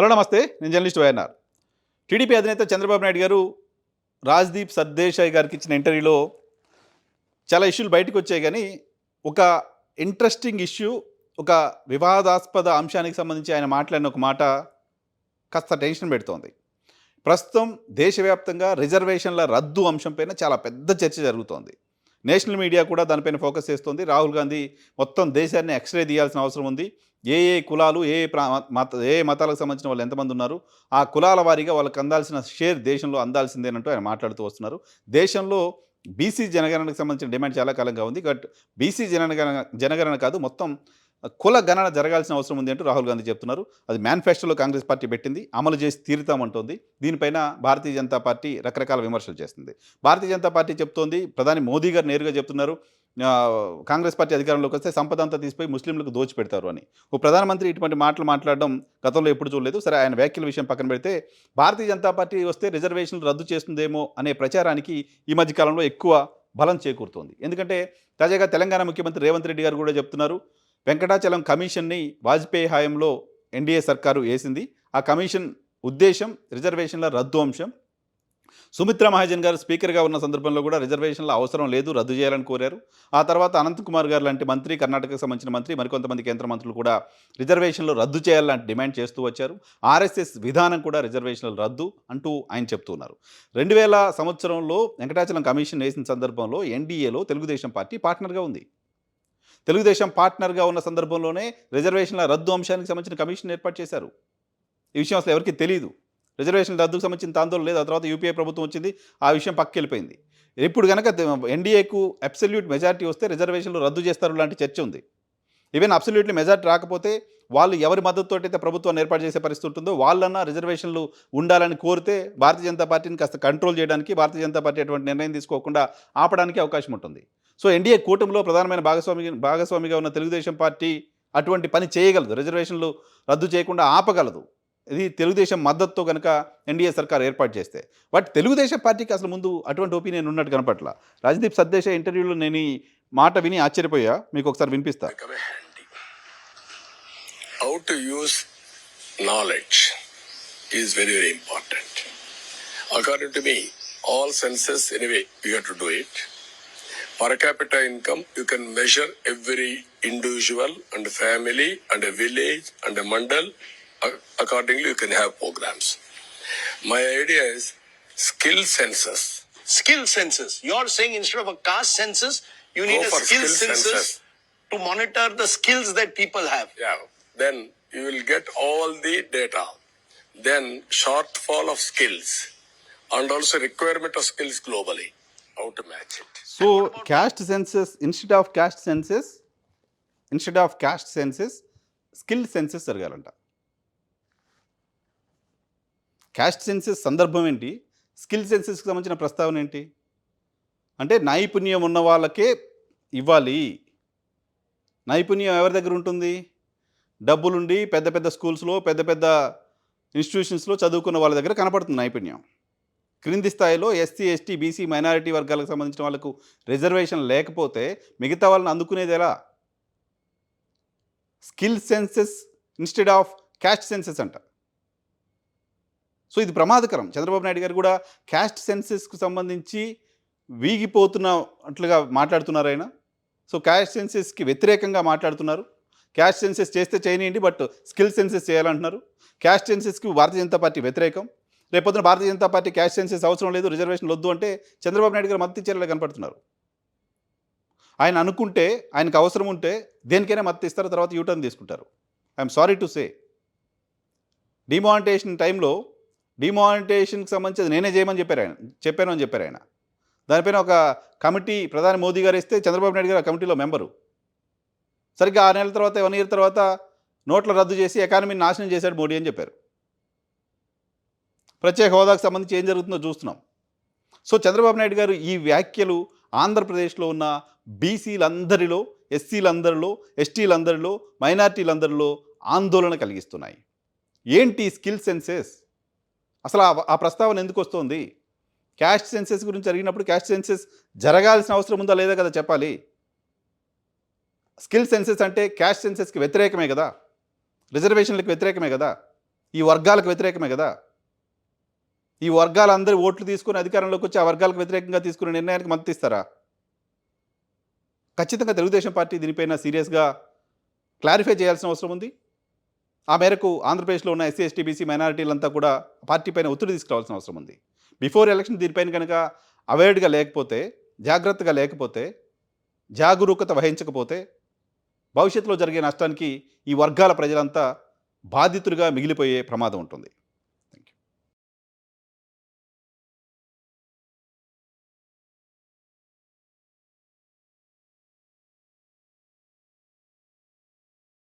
Hello నమస్తే. నేను journalist YNR. TDP అధినేత చంద్రబాబు నాయుడు గారు రాజ్దీప్ సర్దేశాయ్ గారికి ఇచ్చిన ఇంటర్వ్యూలో చాలా ఇష్యూలు బయటకు వచ్చాయి కానీ ఒక ఇంట్రెస్టింగ్ ఇష్యూ ఒక వివాదాస్పద అంశానికి సంబంధించి ఆయన మాట్లాడిన ఒక మాట కాస్త టెన్షన్ పెడుతోంది. ప్రస్తుతం దేశవ్యాప్తంగా రిజర్వేషన్ల రద్దు అంశంపైన చాలా పెద్ద చర్చ జరుగుతోంది. నేషనల్ మీడియా కూడా దానిపైన ఫోకస్ చేస్తోంది. రాహుల్ గాంధీ మొత్తం దేశాన్ని ఎక్స్రే తీయాల్సిన అవసరం ఉంది. ఏ ఏ కులాలు ఏ ప్రా మత ఏ మతాలకు సంబంధించిన వాళ్ళు ఎంతమంది ఉన్నారు ఆ కులాల వారీగా వాళ్ళకి అందాల్సిన షేర్ దేశంలో అందాల్సిందేనంటూ ఆయన మాట్లాడుతూ వస్తున్నారు. దేశంలో బీసీ జనగణనకు సంబంధించిన డిమాండ్ చాలా కాలంగా ఉంది. బట్ బీసీ జనగణన జనగణన కాదు మొత్తం కుల గణన జరగాల్సిన అవసరం ఉంది అంటూ రాహుల్ గాంధీ చెప్తున్నారు. అది మేనిఫెస్టోలో కాంగ్రెస్ పార్టీ పెట్టింది అమలు చేసి తీరుతామంటోంది దీనిపైన భారతీయ జనతా పార్టీ రకరకాల విమర్శలు చేస్తుంది. భారతీయ జనతా పార్టీ చెప్తోంది ప్రధాని మోదీ గారు నేరుగా చెప్తున్నారు కాంగ్రెస్ పార్టీ అధికారంలోకి వస్తే సంపద అంతా తీసిపోయి ముస్లింలకు దోచి పెడతారు అని. ఓ ప్రధానమంత్రి ఇటువంటి మాటలు మాట్లాడడం గతంలో ఎప్పుడు చూడలేదు. సరే ఆయన వ్యాఖ్యల విషయం పక్కన పెడితే భారతీయ జనతా పార్టీ వస్తే రిజర్వేషన్లు రద్దు చేస్తుందేమో అనే ప్రచారానికి ఈ మధ్య కాలంలో ఎక్కువ బలం చేకూరుతోంది. ఎందుకంటే తాజాగా తెలంగాణ ముఖ్యమంత్రి రేవంత్ రెడ్డి గారు కూడా చెప్తున్నారు వెంకటాచలం కమిషన్ని వాజ్పేయి హయాంలో ఎన్డీఏ సర్కారు వేసింది ఆ కమిషన్ ఉద్దేశం రిజర్వేషన్ల రద్దు అంశం సుమిత్రా మహాజన్ గారు స్పీకర్గా ఉన్న సందర్భంలో కూడా రిజర్వేషన్ల అవసరం లేదు రద్దు చేయాలని కోరారు. ఆ తర్వాత అనంత్ కుమార్ గారు లాంటి మంత్రి కర్ణాటకకు సంబంధించిన మంత్రి మరికొంతమంది కేంద్ర మంత్రులు కూడా రిజర్వేషన్లు రద్దు చేయాలని డిమాండ్ చేస్తూ వచ్చారు. ఆర్ఎస్ఎస్ విధానం కూడా రిజర్వేషన్లు రద్దు అంటూ ఆయన చెప్తున్నారు రెండు వేల సంవత్సరంలో వెంకటాచలం కమిషన్ వేసిన సందర్భంలో ఎన్డీఏలో తెలుగుదేశం పార్టీ పార్ట్నర్గా ఉంది. తెలుగుదేశం పార్ట్నర్గా ఉన్న సందర్భంలోనే రిజర్వేషన్ల రద్దు అంశానికి సంబంధించిన కమిషన్ ఏర్పాటు చేశారు. ఈ విషయం అసలు ఎవరికి తెలియదు రిజర్వేషన్ రద్దుకు సంబంధించిన ఆందోళన లేదు ఆ తర్వాత యూపీఏ ప్రభుత్వం వచ్చింది ఆ విషయం పక్కకి వెళ్ళిపోయింది. ఇప్పుడు కనుక ఎన్డీఏకు అబ్సల్యూట్ మెజారిటీ వస్తే రిజర్వేషన్లు రద్దు చేస్తారు లాంటి చర్చ ఉంది. ఈవెన్ అబ్సల్యూట్లీ మెజార్టీ రాకపోతే వాళ్ళు ఎవరి మద్దతుతో అయితే ప్రభుత్వాన్ని ఏర్పాటు చేసే పరిస్థితి ఉంటుందో వాళ్ళన్నా రిజర్వేషన్లు ఉండాలని కోరితే భారతీయ జనతా పార్టీని కాస్త కంట్రోల్ చేయడానికి భారతీయ జనతా పార్టీ అటువంటి నిర్ణయం తీసుకోకుండా ఆపడానికి అవకాశం ఉంటుంది. సో ఎన్డీఏ కూటమిలో ప్రధానమైన భాగస్వామి భాగస్వామిగా ఉన్న తెలుగుదేశం పార్టీ అటువంటి పని చేయగలదు. రిజర్వేషన్లు రద్దు చేయకుండా ఆపగలదు. ఇది తెలుగుదేశం మద్దతుతో కనుక ఎన్డీఏ సర్కార్ ఏర్పాటు చేస్తే. బట్ తెలుగుదేశం పార్టీకి అసలు ముందు అటువంటి ఒపీనియన్ ఉన్నట్టు కనపట్ల రాజదీప్ సర్దేశ ఇంటర్వ్యూలో నేను మాట విని ఆశ్చర్యపోయా. మీకు ఒకసారి వినిపిస్తా. How to use knowledge is very very important according to me all census anyway you have to do it per capital you can measure every individual and family and village and mandal A- Accordingly, you can have programs. My idea is skill census. skill census. You're saying instead of a caste census, you need Go a for skill, skill census, census. to monitor the skills that people have. Yeah, then you will get all the data. Then shortfall of skills and also requirement of skills globally. How to match it. So caste census instead of caste census instead of caste census skill census జరగాలంట caste census సందర్భం ఏంటి? Skill సెన్సెస్కి సంబంధించిన ప్రస్తావన ఏంటి? అంటే నైపుణ్యం ఉన్న వాళ్ళకే ఇవ్వాలి. నైపుణ్యం ఎవరి దగ్గర ఉంటుంది? డబ్బులుండి పెద్ద పెద్ద స్కూల్స్లో పెద్ద పెద్ద ఇన్స్టిట్యూషన్స్లో చదువుకున్న వాళ్ళ దగ్గర కనపడుతుంది నైపుణ్యం. క్రింది స్థాయిలో ఎస్సీ ఎస్టీ బీసీ మైనారిటీ వర్గాలకు సంబంధించిన వాళ్ళకు రిజర్వేషన్ లేకపోతే మిగతా వాళ్ళని అందుకునేది ఎలా? Skill census instead of caste census అంట. సో ఇది ప్రమాదకరం. చంద్రబాబు నాయుడు గారు కూడా క్యాస్ట్ సెన్సెస్కు సంబంధించి వీగిపోతున్నట్లుగా మాట్లాడుతున్నారు ఆయన. సో క్యాస్ట్ సెన్సెస్కి వ్యతిరేకంగా మాట్లాడుతున్నారు. క్యాస్ట్ సెన్సెస్ చేస్తే చేయనియండి బట్ స్కిల్ సెన్సెస్ చేయాలంటున్నారు. క్యాస్ట్ సెన్సెస్కి భారతీయ జనతా పార్టీ వ్యతిరేకం. రేపొద్దున Bharatiya Janata party caste census అవసరం లేదు రిజర్వేషన్ వద్దు అంటే చంద్రబాబు నాయుడు గారు మద్దతు ఇచ్చేలా కనపడుతున్నారు. ఆయన అనుకుంటే ఆయనకు అవసరం ఉంటే దేనికైనా మద్దతు ఇస్తారు తర్వాత యూటర్న్ తీసుకుంటారు. I'm sorry to say. Demonetisation టైంలో డిమానిటేషన్కి సంబంధించి నేనే చేయమని చెప్పారు ఆయన. చెప్పాను అని చెప్పారు ఆయన. దానిపైన ఒక కమిటీ ప్రధాని మోదీ గారు ఇస్తే చంద్రబాబు నాయుడు గారు ఆ కమిటీలో మెంబరు. సరిగ్గా ఆరు నెలల తర్వాత వన్ ఇయర్ తర్వాత నోట్ల రద్దు చేసి ఎకానమీని నాశనం చేశాడు మోడీ అని చెప్పారు. ప్రత్యేక హోదాకు సంబంధించి ఏం జరుగుతుందో చూస్తున్నాం. సో చంద్రబాబు నాయుడు గారు ఈ వ్యాఖ్యలు ఆంధ్రప్రదేశ్లో ఉన్న బీసీలందరిలో ఎస్సీలందరిలో ఎస్టీలందరిలో మైనార్టీలందరిలో ఆందోళన కలిగిస్తున్నాయి. ఏంటి స్కిల్ సెన్సెస్? అసలు ఆ- ప్రస్తావన ఎందుకు వస్తుంది క్యాస్ట్ సెన్సెస్ గురించి జరిగినప్పుడు క్యాస్ట్ సెన్సెస్ జరగాల్సిన అవసరం ఉందా లేదా కదా చెప్పాలి. స్కిల్ సెన్సెస్ అంటే క్యాస్ట్ సెన్సెస్కి వ్యతిరేకమే కదా. రిజర్వేషన్లకు వ్యతిరేకమే కదా. ఈ వర్గాలకు వ్యతిరేకమే కదా. ఈ వర్గాలందరి ఓట్లు తీసుకుని అధికారంలోకి వచ్చి ఆ వర్గాలకు వ్యతిరేకంగా తీసుకునే నిర్ణయానికి మద్దతు ఇస్తారా? ఖచ్చితంగా తెలుగుదేశం పార్టీ దీనిపైన సీరియస్గా క్లారిఫై చేయాల్సిన అవసరం ఉంది. ఆ మేరకు ఆంధ్రప్రదేశ్లో ఉన్న ఎస్సీ ఎస్టీ బీసీ మైనారిటీలంతా కూడా పార్టీ పైన ఒత్తిడి తీసుకురావాల్సిన అవసరం ఉంది. బిఫోర్ ఎలక్షన్ దీనిపైన కనుక అవేర్డ్గా లేకపోతే జాగ్రత్తగా లేకపోతే జాగరూకత వహించకపోతే భవిష్యత్తులో జరిగే నష్టానికి ఈ వర్గాల ప్రజలంతా బాధితులుగా మిగిలిపోయే ప్రమాదం ఉంటుంది.